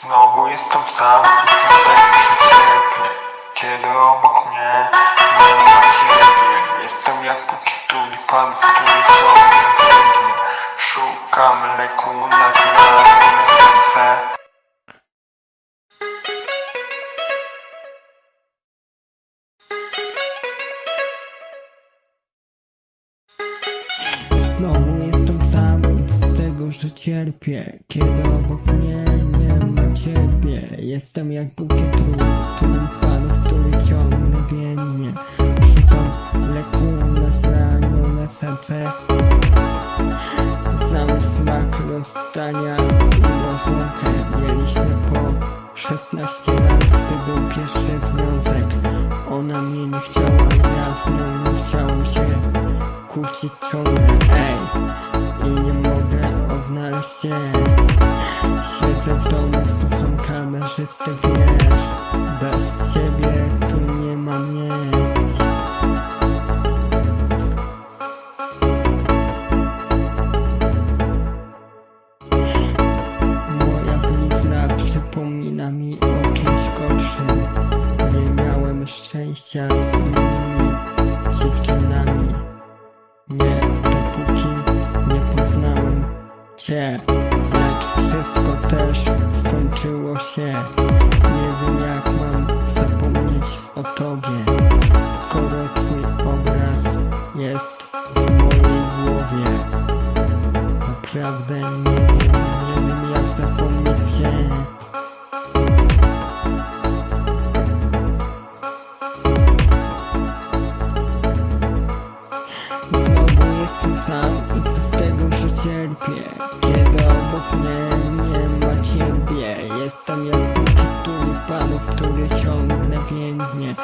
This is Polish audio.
Znowu jestem sam i co staje się cierpię Kiedy obok mnie nie ma ciebie Jestem jak bukiet tulipanów, który ciągle biegnie Szukam leku na zranione serce Znowu jestem sam i z tego, że cierpię. Kiedy obok mnie Jestem jak bukiet tulipanów, który ciągle biegnie Szukam leku na zranione serce. Znam smak rozstania i rozłąkę. Mieliśmy po 16 lat, gdy był pierwszy związek. Ona mnie nie chciała, ja z nią nie chciałem się kłócić ciągle. Ej, i nie mogę odnaleźć się o czymś gorszym Nie miałem szczęścia z innymi dziewczynami. Nie, dopóki nie poznałem Cię. Lecz wszystko też skończyło się. Nie wiem jak mam zapomnieć o Tobie. Skoro Twój obraz jest w mojej głowie. Naprawdę nie wiem, nie wiem jak zapomnieć Cię że cierpię Kiedy obok mnie nie ma ciebie. Jestem jak bukiet tulipanów, który ciągle biegnie